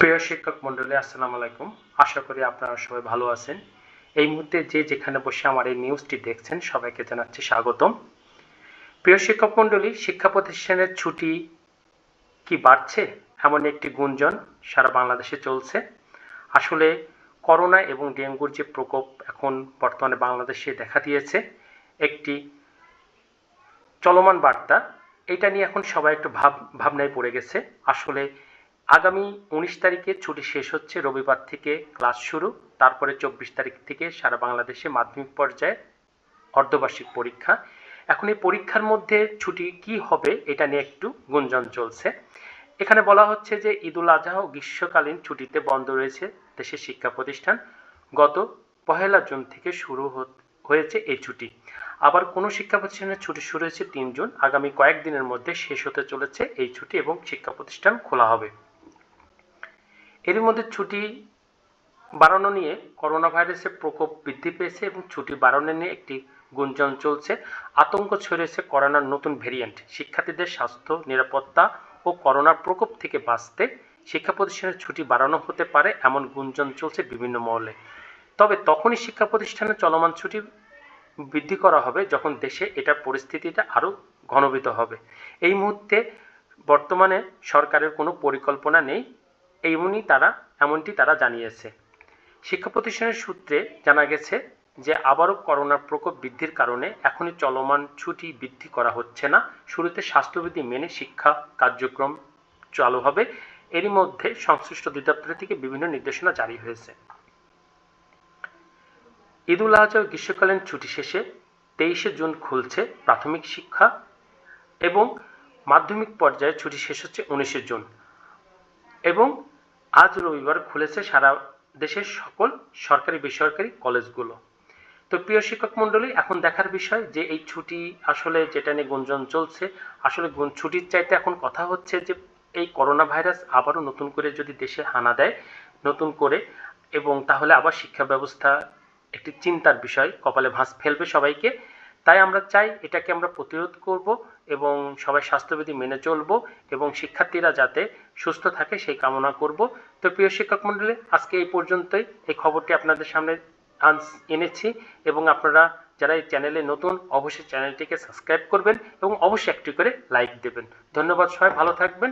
প্রিয় শিক্ষক মন্ডলী আসসালামু আলাইকুম। আশা করি আপনারা সবাই ভালো আছেন। এই মুহূর্তে যে যেখানে বসে আমার এই নিউজটি দেখছেন, সবাইকে জানাচ্ছি স্বাগতম। প্রিয় শিক্ষক মন্ডলী শিক্ষা প্রতিষ্ঠানের ছুটি কি বাড়ছে? এমন একটি গুঞ্জন সারা বাংলাদেশে চলছে। আসলে করোনা এবং ডেঙ্গুর যে প্রকোপ এখন বর্তমানে বাংলাদেশে দেখা দিয়েছে, একটি চলমান বার্তা। এটা নিয়ে এখন সবাই একটু ভাব ভাবনায় পড়ে গেছে। আসলে আগামী উনিশ তারিখে ছুটি শেষ হচ্ছে, রবিবার থেকে ক্লাস শুরু। তারপরে চব্বিশ তারিখ থেকে সারা বাংলাদেশে মাধ্যমিক পর্যায়ে অর্ধবার্ষিক পরীক্ষা। এখন এই পরীক্ষার মধ্যে ছুটি কি হবে, এটা নিয়ে একটু গুঞ্জন চলছে। এখানে বলা হচ্ছে যে ঈদুল আজহা ও গ্রীষ্মকালীন ছুটিতে বন্ধ রয়েছে দেশের শিক্ষা প্রতিষ্ঠান। গত পহেলা জুন থেকে শুরু হয়েছে এই ছুটি। আবার কোনো শিক্ষা প্রতিষ্ঠানের ছুটি শুরু হয়েছে তিন জুন। আগামী কয়েকদিনের মধ্যে শেষ হতে চলেছে এই ছুটি এবং শিক্ষা প্রতিষ্ঠান খোলা হবে। এর মধ্যে ছুটি বাড়ানো নিয়ে করোনা ভাইরাসের প্রকোপ বৃদ্ধি পেয়েছে এবং ছুটি বাড়ানো নিয়ে একটি গুঞ্জন চলছে। আতঙ্ক ছড়িয়েছে করোনার নতুন ভেরিয়েন্ট। শিক্ষার্থীদের স্বাস্থ্য, নিরাপত্তা ও করোনার প্রকোপ থেকে বাঁচতে শিক্ষা প্রতিষ্ঠানের ছুটি বাড়ানো হতে পারে এমন গুঞ্জন চলছে বিভিন্ন মহলে। তবে তখনই শিক্ষা প্রতিষ্ঠানের চলমান ছুটি বৃদ্ধি করা হবে যখন দেশে এটার পরিস্থিতিটা আরও ঘনীভূত হবে। এই মুহূর্তে বর্তমানে সরকারের কোনো পরিকল্পনা নেই। এমনই তারা, এমনটি তারা জানিয়েছে। শিক্ষা প্রতিষ্ঠানের সূত্রে জানা গেছে যে, আবারও করোনার প্রকোপ বৃদ্ধির কারণে এখনই চলমান ছুটি বৃদ্ধি করা হচ্ছে না। শুরুতে স্বাস্থ্যবিধি মেনে শিক্ষা কার্যক্রম চালু হবে। এরই মধ্যে সংশ্লিষ্ট অধিদপ্তর থেকে বিভিন্ন নির্দেশনা জারি হয়েছে। ঈদুল আজহা ও গ্রীষ্মকালীন ছুটি শেষে তেইশে জুন খুলছে প্রাথমিক শিক্ষা এবং মাধ্যমিক পর্যায়ে ছুটি শেষ হচ্ছে উনিশে জুন। এবং আজ রবিবার খুলেছে সারা দেশের সকল সরকারি, বেসরকারি কলেজগুলো। তো প্রিয় শিক্ষক মণ্ডলী, এখন দেখার বিষয় যে এই ছুটি আসলে যেটা নিয়ে গুঞ্জন চলছে, আসলে ছুটির চাইতে এখন কথা হচ্ছে যে এই করোনা ভাইরাস আবারও নতুন করে যদি দেশে হানা দেয়, নতুন করে, এবং তাহলে আবার শিক্ষা ব্যবস্থা একটি চিন্তার বিষয়, কপালে ভাঁজ ফেলবে সবাইকে। তাই আমরা চাই এটাকে আমরা প্রতিরোধ করব এবং সবাই স্বাস্থ্যবিধি মেনে চলব এবং শিক্ষার্থীরা যাতে সুস্থ থাকে সেই কামনা করব। তো প্রিয় শিক্ষক মণ্ডলী, আজকে এই পর্যন্তই। এই খবরটি আপনাদের সামনে এনেছি এবং আপনারা যারা এই চ্যানেলে নতুন, অবশ্যই চ্যানেলটিকে সাবস্ক্রাইব করবেন এবং অবশ্যই একটি করে লাইক দেবেন। ধন্যবাদ সবাই, ভালো থাকবেন।